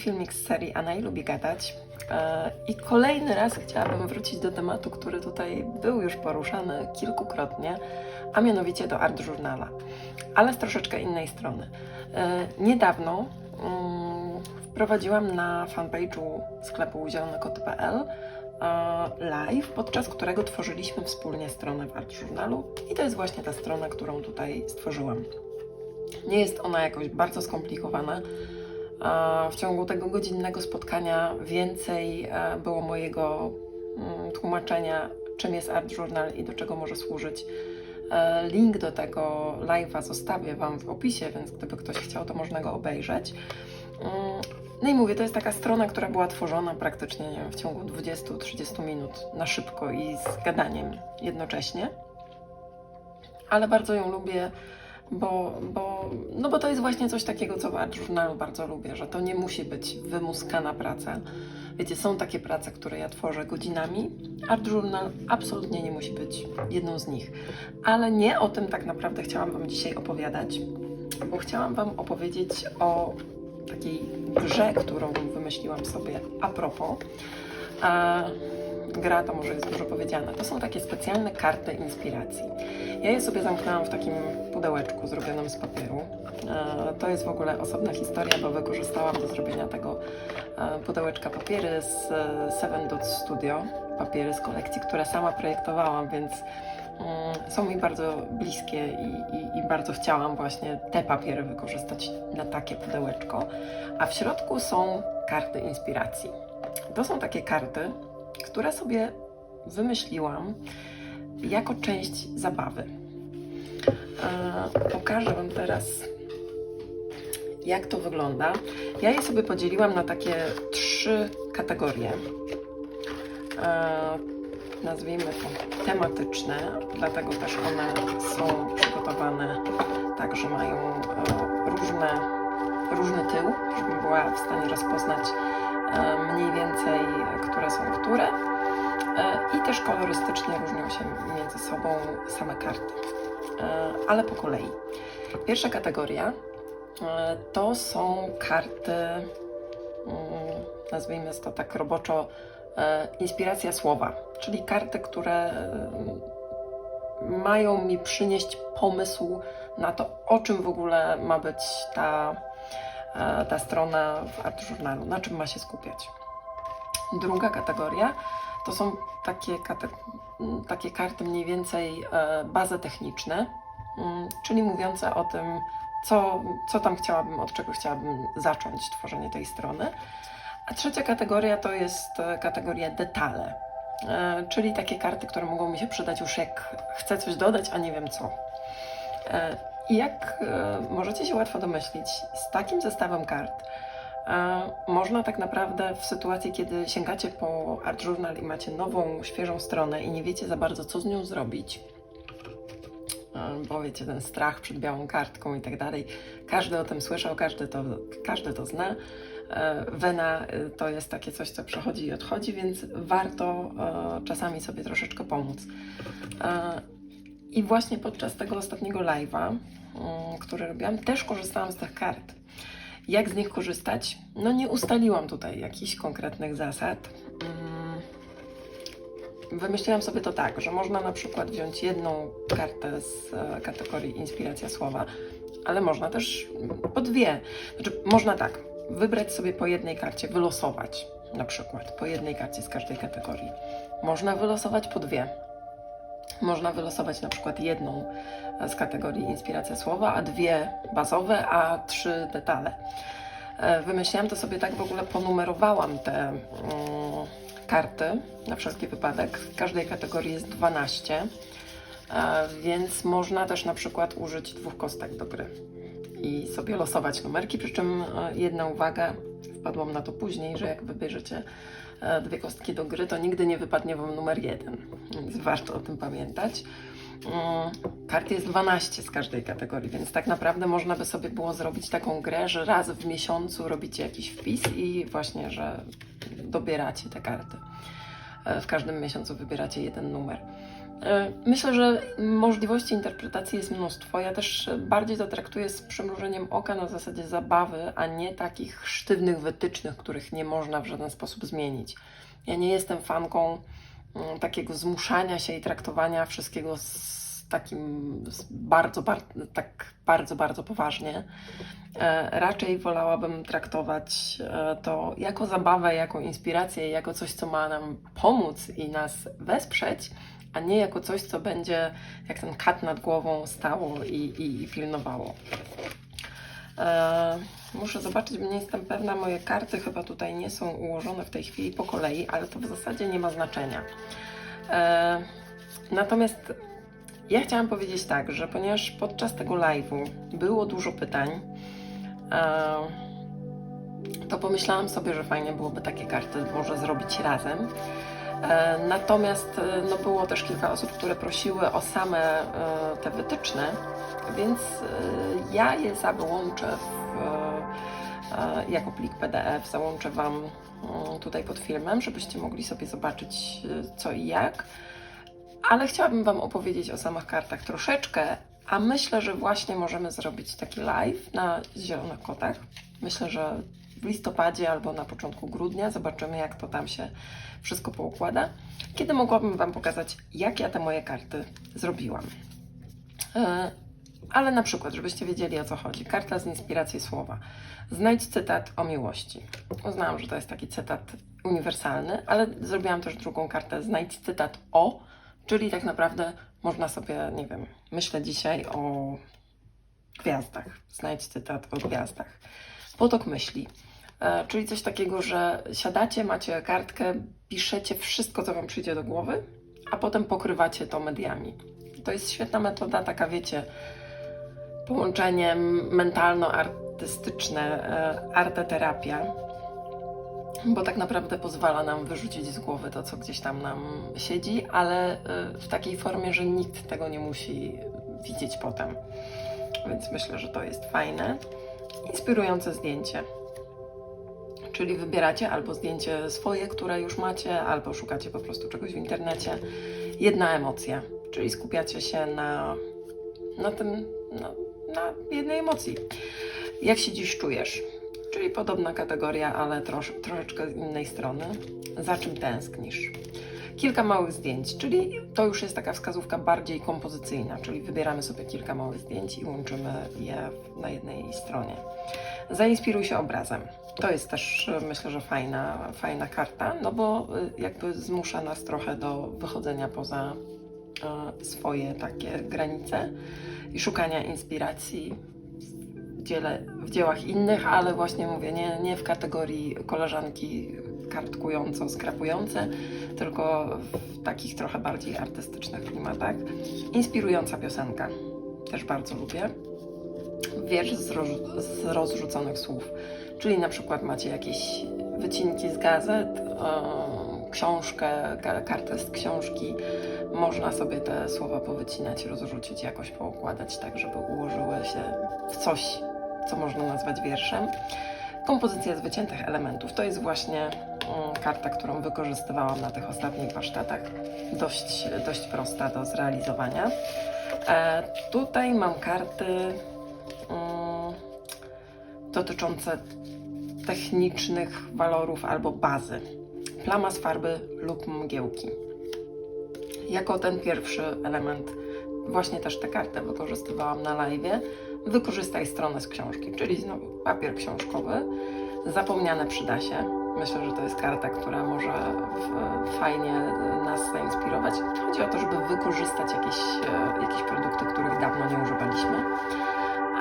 Filmik z serii A Naj lubi gadać. E, I kolejny raz chciałabym wrócić do tematu, który tutaj był już poruszany kilkukrotnie, a mianowicie do Art Journala, ale z troszeczkę innej strony. E, Niedawno mm, wprowadziłam na fanpage'u sklepu zielonekoty.pl e, live, podczas którego tworzyliśmy wspólnie stronę w Art Journalu i to jest właśnie ta strona, którą tutaj stworzyłam. Nie jest ona jakoś bardzo skomplikowana. A W ciągu tego godzinnego spotkania więcej e, było mojego mm, tłumaczenia, czym jest Art Journal i do czego może służyć. E, Link do tego live'a zostawię Wam w opisie, więc gdyby ktoś chciał, to można go obejrzeć. Mm, No i mówię, to jest taka strona, która była tworzona praktycznie nie wiem, w ciągu 20-30 minut na szybko i z gadaniem jednocześnie. Ale bardzo ją lubię bo, bo, no bo to jest właśnie coś takiego, co w Art Journalu bardzo lubię, że to nie musi być wymuskana praca. Wiecie, są takie prace, które ja tworzę godzinami. Art Journal absolutnie nie musi być jedną z nich. Ale nie o tym tak naprawdę chciałam Wam dzisiaj opowiadać, bo chciałam Wam opowiedzieć o takiej grze, którą wymyśliłam sobie a propos. A gra to może jest dużo powiedziane. To są takie specjalne karty inspiracji. Ja je sobie zamknęłam w takim pudełeczku zrobionym z papieru. E, To jest w ogóle osobna historia, bo wykorzystałam do zrobienia tego e, pudełeczka papiery z e, Seven Dots Studio, papiery z kolekcji, które sama projektowałam, więc mm, są mi bardzo bliskie i, i, i bardzo chciałam właśnie te papiery wykorzystać na takie pudełeczko. A w środku są karty inspiracji. To są takie karty, które sobie wymyśliłam jako część zabawy. E, pokażę Wam teraz, jak to wygląda. Ja je sobie podzieliłam na takie trzy kategorie. E, nazwijmy to tematyczne, dlatego też one są przygotowane tak, że mają e, różne, różny tył, żebym była w stanie rozpoznać mniej więcej, które są które. E, I też kolorystycznie różnią się między sobą same karty, E, ale po kolei. Pierwsza kategoria e, to są karty, mm, nazwijmy to tak roboczo, e, inspiracja słowa, czyli karty, które e, mają mi przynieść pomysł na to, o czym w ogóle ma być ta, e, ta strona w Art Journalu, na czym ma się skupiać. Druga kategoria to są takie, takie karty mniej więcej e, bazy techniczne, m, czyli mówiące o tym, co, co tam chciałabym, od czego chciałabym zacząć tworzenie tej strony. A trzecia kategoria to jest e, kategoria detale, e, czyli takie karty, które mogą mi się przydać już jak chcę coś dodać, a nie wiem co. I jak e, możecie się łatwo domyślić, z takim zestawem kart e, można tak naprawdę w sytuacji, kiedy sięgacie po Art Journal i macie nową, świeżą stronę i nie wiecie za bardzo, co z nią zrobić, e, bo wiecie, ten strach przed białą kartką i tak dalej, każdy o tym słyszał, każdy to, każdy to zna. Wena to jest takie coś, co przychodzi i odchodzi, więc warto czasami sobie troszeczkę pomóc. I właśnie podczas tego ostatniego live'a, mm, który robiłam, też korzystałam z tych kart. Jak z nich korzystać? No nie ustaliłam tutaj jakichś konkretnych zasad. Mm, Wymyśliłam sobie to tak, że można na przykład wziąć jedną kartę z e, kategorii inspiracja słowa, ale można też po dwie. Znaczy, można tak, wybrać sobie po jednej karcie, wylosować na przykład po jednej karcie z każdej kategorii. Można wylosować po dwie. Można wylosować na przykład jedną z kategorii inspiracja słowa, a dwie bazowe, a trzy detale. E, Wymyśliłam to sobie tak, w ogóle ponumerowałam te mm, karty na wszelki wypadek. W każdej kategorii jest 12, e, więc można też na przykład użyć dwóch kostek do gry i sobie losować numerki, przy czym e, jedna uwaga, wpadłam na to później, że jak wybierzecie e, dwie kostki do gry, to nigdy nie wypadnie Wam numer jeden, więc warto o tym pamiętać. Mm, Kart jest 12 z każdej kategorii, więc tak naprawdę można by sobie było zrobić taką grę, że raz w miesiącu robicie jakiś wpis i właśnie, że dobieracie te karty. E, W każdym miesiącu wybieracie jeden numer. E, Myślę, że możliwości interpretacji jest mnóstwo. Ja też bardziej to traktuję z przymrużeniem oka na zasadzie zabawy, a nie takich sztywnych wytycznych, których nie można w żaden sposób zmienić. Ja nie jestem fanką mm, takiego zmuszania się i traktowania wszystkiego z takim bardzo, bardzo, tak bardzo, bardzo poważnie. E, Raczej wolałabym traktować e, to jako zabawę, jako inspirację, jako coś, co ma nam pomóc i nas wesprzeć, a nie jako coś, co będzie jak ten kat nad głową stało i, i, i pilnowało. E, muszę zobaczyć, bo nie jestem pewna, moje karty chyba tutaj nie są ułożone w tej chwili po kolei, ale to w zasadzie nie ma znaczenia. E, natomiast ja chciałam powiedzieć tak, że ponieważ podczas tego live'u było dużo pytań, e, to pomyślałam sobie, że fajnie byłoby takie karty może zrobić razem. E, Natomiast e, no, było też kilka osób, które prosiły o same e, te wytyczne, więc ja je załączę w, e, jako plik PDF, załączę Wam mm, tutaj pod filmem, żebyście mogli sobie zobaczyć co i jak. Ale chciałabym Wam opowiedzieć o samych kartach troszeczkę, a myślę, że właśnie możemy zrobić taki live na Zielonych Kotach. Myślę, że w listopadzie albo na początku grudnia zobaczymy, jak to tam się wszystko poukłada. Kiedy mogłabym Wam pokazać, jak ja te moje karty zrobiłam. E, Ale na przykład, żebyście wiedzieli o co chodzi. Karta z inspiracji słowa. Znajdź cytat o miłości. Uznałam, że to jest taki cytat uniwersalny, ale zrobiłam też drugą kartę. Znajdź cytat o, czyli tak naprawdę można sobie, nie wiem, myślę dzisiaj o gwiazdach. Znajdź cytat o gwiazdach. Potok myśli. E, Czyli coś takiego, że siadacie, macie kartkę, piszecie wszystko, co Wam przyjdzie do głowy, a potem pokrywacie to mediami. To jest świetna metoda, taka wiecie, połączenie mentalno-artystyczne, e, arteterapia, bo tak naprawdę pozwala nam wyrzucić z głowy to, co gdzieś tam nam siedzi, ale e, w takiej formie, że nikt tego nie musi widzieć potem. Więc myślę, że to jest fajne. Inspirujące zdjęcie. Czyli wybieracie albo zdjęcie swoje, które już macie, albo szukacie po prostu czegoś w internecie. Jedna emocja, czyli skupiacie się na, na tym, na, na jednej emocji. Jak się dziś czujesz? Czyli podobna kategoria, ale trosz, troszeczkę z innej strony. Za czym tęsknisz? Kilka małych zdjęć, czyli to już jest taka wskazówka bardziej kompozycyjna, czyli wybieramy sobie kilka małych zdjęć i łączymy je na jednej stronie. Zainspiruj się obrazem. To jest też e, myślę, że fajna, fajna karta, no bo e, jakby zmusza nas trochę do wychodzenia poza e, swoje takie granice i szukania inspiracji w, dziele, w dziełach innych, ale właśnie mówię, nie, nie w kategorii koleżanki kartkująco, skrapujące, tylko w takich trochę bardziej artystycznych klimatach. Inspirująca piosenka, też bardzo lubię wiersz z, roz, z rozrzuconych słów. Czyli na przykład macie jakieś wycinki z gazet, e, książkę, ka- kartę z książki. Można sobie te słowa powycinać, rozrzucić, jakoś poukładać tak, żeby ułożyły się w coś, co można nazwać wierszem. Kompozycja z wyciętych elementów to jest właśnie mm, karta, którą wykorzystywałam na tych ostatnich warsztatach. Dość, dość prosta do zrealizowania. E, tutaj mam karty dotyczące technicznych walorów albo bazy. Plama z farby lub mgiełki. Jako ten pierwszy element właśnie też tę kartę wykorzystywałam na live. Wykorzystaj stronę z książki, czyli znowu papier książkowy. Zapomniane przyda się. Myślę, że to jest karta, która może fajnie nas zainspirować. Chodzi o to, żeby wykorzystać jakieś, e, jakieś produkty, których dawno nie używaliśmy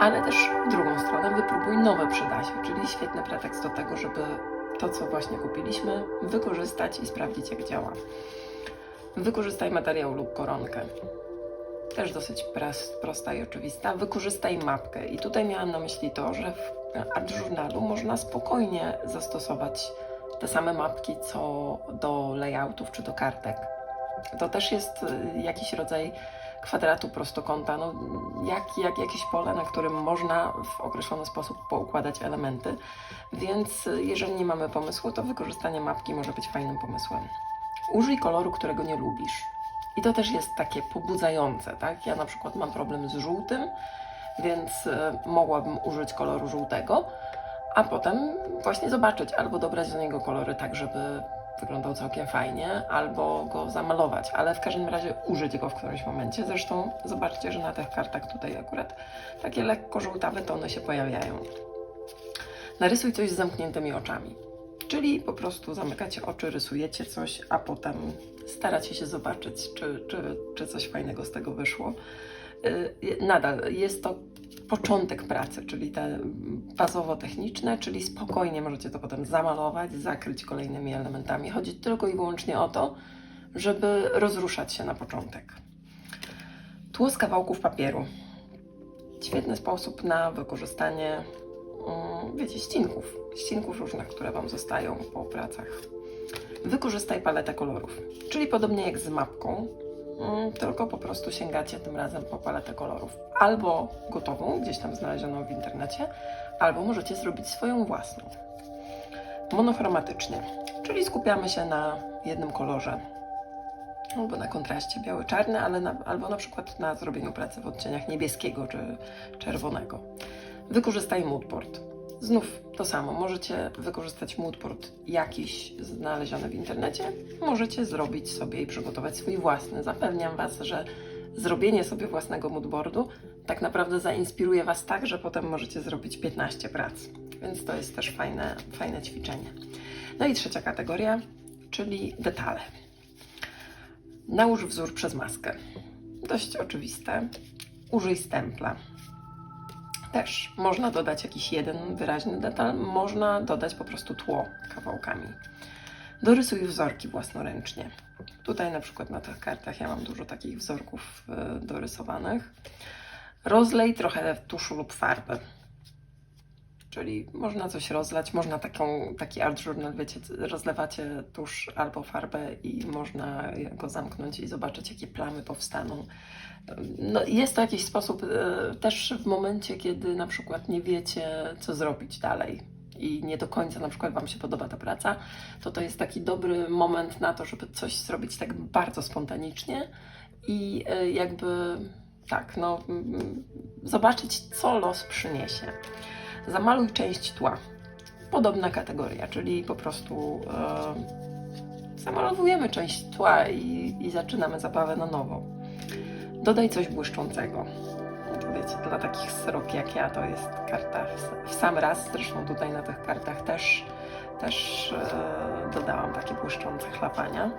ale też w drugą stronę wypróbuj nowe przyda się, czyli świetny pretekst do tego, żeby to, co właśnie kupiliśmy, wykorzystać i sprawdzić, jak działa. Wykorzystaj materiał lub koronkę. Też dosyć prosta i oczywista. Wykorzystaj mapkę. I tutaj miałam na myśli to, że w Art można spokojnie zastosować te same mapki, co do layoutów czy do kartek. To też jest y, jakiś rodzaj kwadratu prostokąta, no, jak, jak jakieś pole, na którym można w określony sposób poukładać elementy. Więc y, jeżeli nie mamy pomysłu, to wykorzystanie mapki może być fajnym pomysłem. Użyj koloru, którego nie lubisz. I to też jest takie pobudzające, tak? Ja na przykład mam problem z żółtym, więc e, mogłabym użyć koloru żółtego, a potem właśnie zobaczyć albo dobrać do niego kolory tak, żeby wyglądał całkiem fajnie, albo go zamalować, ale w każdym razie użyć go w którymś momencie. Zresztą zobaczcie, że na tych kartach tutaj akurat takie lekko żółtawe tony się pojawiają. Narysuj coś z zamkniętymi oczami. Czyli po prostu zamykacie oczy, rysujecie coś, a potem staracie się zobaczyć, czy, czy, czy coś fajnego z tego wyszło. Y, Nadal jest to początek pracy, czyli te bazowo-techniczne, czyli spokojnie możecie to potem zamalować, zakryć kolejnymi elementami. Chodzi tylko i wyłącznie o to, żeby rozruszać się na początek. Tło z kawałków papieru. Świetny sposób na wykorzystanie, mm, wiecie, ścinków. Ścinków różnych, które Wam zostają po pracach. Wykorzystaj paletę kolorów. Czyli podobnie jak z mapką, mm, tylko po prostu sięgacie tym razem po paletę kolorów. Albo gotową, gdzieś tam znalezioną w internecie, albo możecie zrobić swoją własną. Monochromatycznie, czyli skupiamy się na jednym kolorze, albo na kontraście biały-czarny, ale albo na przykład na zrobieniu pracy w odcieniach niebieskiego czy czerwonego. Wykorzystaj moodboard. Znów to samo. Możecie wykorzystać moodboard jakiś znaleziony w internecie. Możecie zrobić sobie i przygotować swój własny. Zapewniam Was, że zrobienie sobie własnego moodboardu tak naprawdę zainspiruje Was tak, że potem możecie zrobić 15 prac. Więc to jest też fajne, fajne ćwiczenie. No i trzecia kategoria, czyli detale. Nałóż wzór przez maskę. Dość oczywiste. Użyj stempla. Też można dodać jakiś jeden wyraźny detal, można dodać po prostu tło kawałkami. Dorysuj wzorki własnoręcznie. Tutaj na przykład na tych kartach ja mam dużo takich wzorków y, dorysowanych. Rozlej trochę tuszu lub farby. Czyli można coś rozlać, można taką, taki art journal, wiecie, rozlewacie tusz albo farbę i można go zamknąć i zobaczyć, jakie plamy powstaną. No, jest to jakiś sposób e, też w momencie, kiedy na przykład nie wiecie, co zrobić dalej i nie do końca na przykład Wam się podoba ta praca, to to jest taki dobry moment na to, żeby coś zrobić tak bardzo spontanicznie i e, jakby tak, no, zobaczyć, co los przyniesie. Zamaluj część tła. Podobna kategoria, czyli po prostu e, zamalowujemy część tła i, i zaczynamy zabawę na nowo. Dodaj coś błyszczącego. Dla takich srok jak ja to jest karta w, w sam raz. Zresztą tutaj na tych kartach też, też e, dodałam takie błyszczące chlapania.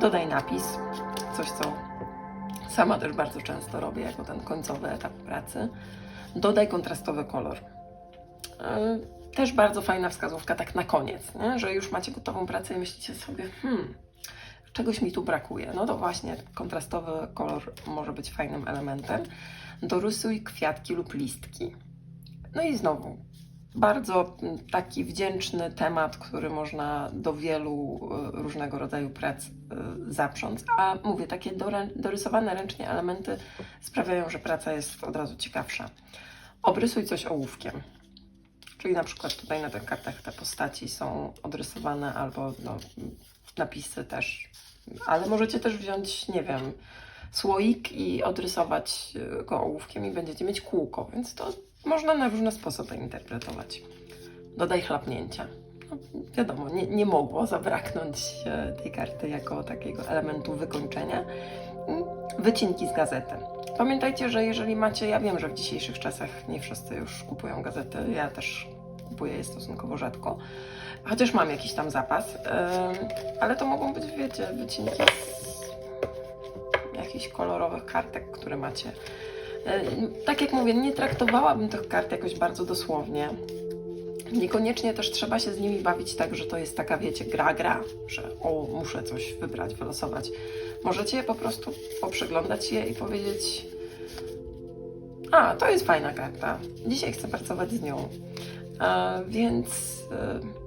Dodaj napis, coś co sama też bardzo często robię jako ten końcowy etap pracy. Dodaj kontrastowy kolor. E, Też bardzo fajna wskazówka tak na koniec, nie? że już macie gotową pracę i myślicie sobie, hmm, czegoś mi tu brakuje. No to właśnie kontrastowy kolor może być fajnym elementem. Dorysuj kwiatki lub listki. No i znowu, bardzo taki wdzięczny temat, który można do wielu y, różnego rodzaju prac y, zaprząc. A mówię, takie dorysowane ręcznie elementy sprawiają, że praca jest od razu ciekawsza. Obrysuj coś ołówkiem. Czyli na przykład tutaj na tych kartach te postaci są odrysowane albo no, napisy też. Ale możecie też wziąć, nie wiem, słoik i odrysować y, go ołówkiem i będziecie mieć kółko, więc to można na różne sposoby interpretować. Dodaj chlapnięcia. No, wiadomo, nie, nie mogło zabraknąć e, tej karty jako takiego elementu wykończenia. Mm, Wycinki z gazety. Pamiętajcie, że jeżeli macie, ja wiem, że w dzisiejszych czasach nie wszyscy już kupują gazety, ja też kupuję je stosunkowo rzadko, chociaż mam jakiś tam zapas, ale to mogą być, wiecie, wycinki z jakichś kolorowych kartek, które macie. E, Tak jak mówię, nie traktowałabym tych kart jakoś bardzo dosłownie. Niekoniecznie też trzeba się z nimi bawić tak, że to jest taka, wiecie, gra, gra, że o, muszę coś wybrać, wylosować. Możecie po prostu poprzeglądać je i powiedzieć a, to jest fajna karta, dzisiaj chcę pracować z nią. E, więc e,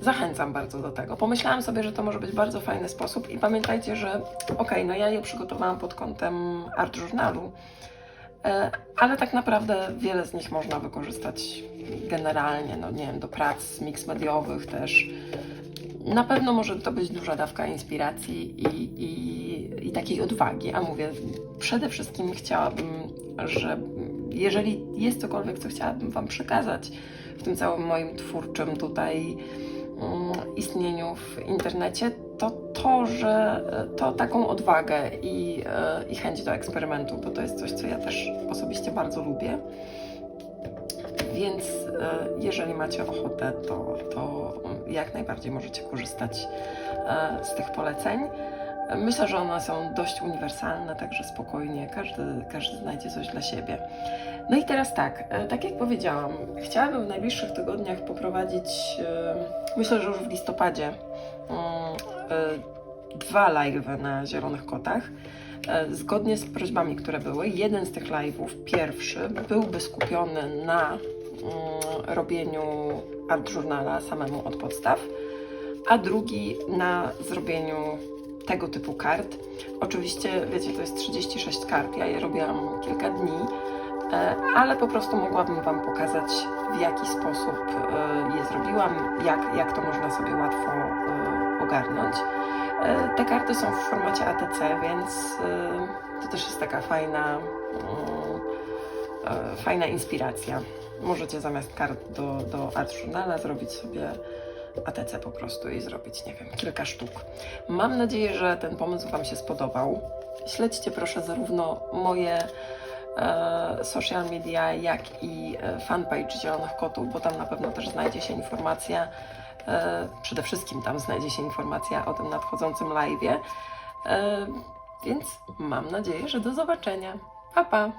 zachęcam bardzo do tego. Pomyślałam sobie, że to może być bardzo fajny sposób i pamiętajcie, że okej, no ja je przygotowałam pod kątem art journalu, e, ale tak naprawdę wiele z nich można wykorzystać generalnie, no nie wiem, do prac mix mediowych też. na pewno może to być duża dawka inspiracji i, i, i takiej odwagi. A mówię, przede wszystkim chciałabym, że jeżeli jest cokolwiek, co chciałabym Wam przekazać w tym całym moim twórczym tutaj istnieniu w internecie, to to, że e, to taką odwagę i, e, i chęć do eksperymentu, bo to jest coś, co ja też osobiście bardzo lubię. Więc jeżeli macie ochotę, to, to jak najbardziej możecie korzystać z tych poleceń. Myślę, że one są dość uniwersalne, także spokojnie każdy, każdy znajdzie coś dla siebie. No i teraz tak, e, tak jak powiedziałam, chciałabym w najbliższych tygodniach poprowadzić, e, myślę, że już w listopadzie, mm, e, dwa live'y na Zielonych Kotach. Zgodnie z prośbami, które były, jeden z tych live'ów, pierwszy, byłby skupiony na mm, robieniu art journala samemu od podstaw, a drugi na zrobieniu tego typu kart. Oczywiście, wiecie, to jest 36 kart, ja je robiłam kilka dni, ale po prostu mogłabym Wam pokazać, w jaki sposób e, je zrobiłam, jak, jak to można sobie łatwo e, ogarnąć. E, Te karty są w formacie ATC, więc e, to też jest taka fajna, e, fajna inspiracja. Możecie zamiast kart do, do Art Journala zrobić sobie ATC po prostu i zrobić, nie wiem, kilka sztuk. Mam nadzieję, że ten pomysł Wam się spodobał. Śledźcie proszę zarówno moje e, social media, jak i e, fanpage Zielonych Kotów, bo tam na pewno też znajdzie się informacja, e, przede wszystkim tam znajdzie się informacja o tym nadchodzącym live'ie. E, więc mam nadzieję, że do zobaczenia. Pa, pa!